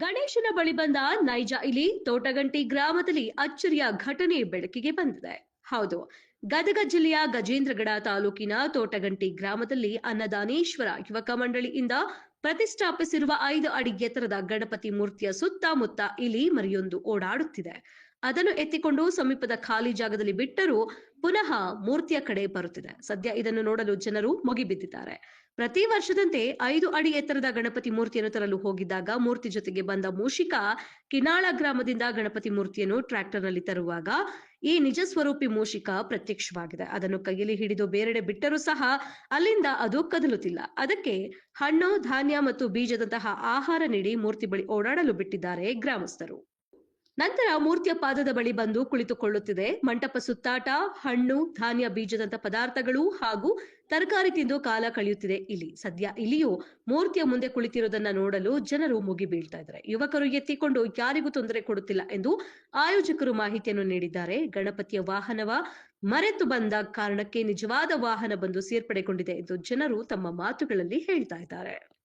ಗಣೇಶನ ಬಳಿ ಬಂದ ನೈಜ ಇಲಿ ತೋಟಗಂಟಿ ಗ್ರಾಮದಲ್ಲಿ ಅಚ್ಚರಿಯ ಘಟನೆ ಬೆಳಕಿಗೆ ಬಂದಿದೆ. ಹೌದು ಗದಗ ಜಿಲ್ಲೆಯ ಗಜೇಂದ್ರಗಡ ತಾಲೂಕಿನ ತೋಟಗಂಟಿ ಗ್ರಾಮದಲ್ಲಿ ಅನ್ನದಾನೇಶ್ವರ ಯುವಕ ಮಂಡಳಿಯಿಂದ ಪ್ರತಿಷ್ಠಾಪಿಸಿರುವ ಐದು ಅಡಿ ಎತ್ತರದ ಗಣಪತಿ ಮೂರ್ತಿಯ ಸುತ್ತಮುತ್ತ ಇಲಿ ಮರಿಯೊಂದು ಓಡಾಡುತ್ತಿದೆ. ಅದನ್ನು ಎತ್ತಿಕೊಂಡು ಸಮೀಪದ ಖಾಲಿ ಜಾಗದಲ್ಲಿ ಬಿಟ್ಟರೂ ಪುನಃ ಮೂರ್ತಿಯ ಕಡೆ ಬರುತ್ತಿದೆ. ಸದ್ಯ ಇದನ್ನು ನೋಡಲು ಜನರು ಮುಗಿಬಿದ್ದಿದ್ದಾರೆ. ಪ್ರತಿ ವರ್ಷದಂತೆ ಐದು ಅಡಿ ಎತ್ತರದ ಗಣಪತಿ ಮೂರ್ತಿಯನ್ನು ತರಲು ಹೋಗಿದ್ದಾಗ ಮೂರ್ತಿ ಜೊತೆಗೆ ಬಂದ ಮೂಷಿಕ ಕಿನಾಳ ಗ್ರಾಮದಿಂದ ಗಣಪತಿ ಮೂರ್ತಿಯನ್ನು ಟ್ರ್ಯಾಕ್ಟರ್ನಲ್ಲಿ ತರುವಾಗ ಈ ನಿಜ ಸ್ವರೂಪಿ ಮೂಷಿಕ ಪ್ರತ್ಯಕ್ಷವಾಗಿದೆ. ಅದನ್ನು ಕೈಯಲ್ಲಿ ಹಿಡಿದು ಬೇರೆಡೆ ಬಿಟ್ಟರೂ ಸಹ ಅಲ್ಲಿಂದ ಅದು ಕದಲುತ್ತಿಲ್ಲ. ಅದಕ್ಕೆ ಹಣ್ಣು, ಧಾನ್ಯ ಮತ್ತು ಬೀಜದಂತಹ ಆಹಾರ ನೀಡಿ ಮೂರ್ತಿ ಬಳಿ ಓಡಾಡಲು ಬಿಟ್ಟಿದ್ದಾರೆ ಗ್ರಾಮಸ್ಥರು. ನಂತರ ಮೂರ್ತಿಯ ಪಾದದ ಬಳಿ ಬಂದು ಕುಳಿತುಕೊಳ್ಳುತ್ತಿದೆ. ಮಂಟಪ ಸುತ್ತಾಟ, ಹಣ್ಣು, ಧಾನ್ಯ ಬೀಜದಂತ ಪದಾರ್ಥಗಳು ಹಾಗೂ ತರಕಾರಿ ತಿಂದು ಕಾಲ ಕಳೆಯುತ್ತಿದೆ. ಇಲ್ಲಿ ಸದ್ಯ ಇಲ್ಲಿಯೂ ಮೂರ್ತಿಯ ಮುಂದೆ ಕುಳಿತಿರುವುದನ್ನ ನೋಡಲು ಜನರು ಮುಗಿ ಬೀಳ್ತಾ ಇದ್ದಾರೆ. ಯುವಕರು ಎತ್ತಿಕೊಂಡು ಯಾರಿಗೂ ತೊಂದರೆ ಕೊಡುತ್ತಿಲ್ಲ ಎಂದು ಆಯೋಜಕರು ಮಾಹಿತಿಯನ್ನು ನೀಡಿದ್ದಾರೆ. ಗಣಪತಿಯ ವಾಹನವ ಮರೆತು ಬಂದ ಕಾರಣಕ್ಕೆ ನಿಜವಾದ ವಾಹನ ಬಂದು ಸೇರ್ಪಡೆಗೊಂಡಿದೆ ಎಂದು ಜನರು ತಮ್ಮ ಮಾತುಗಳಲ್ಲಿ ಹೇಳ್ತಾ ಇದ್ದಾರೆ.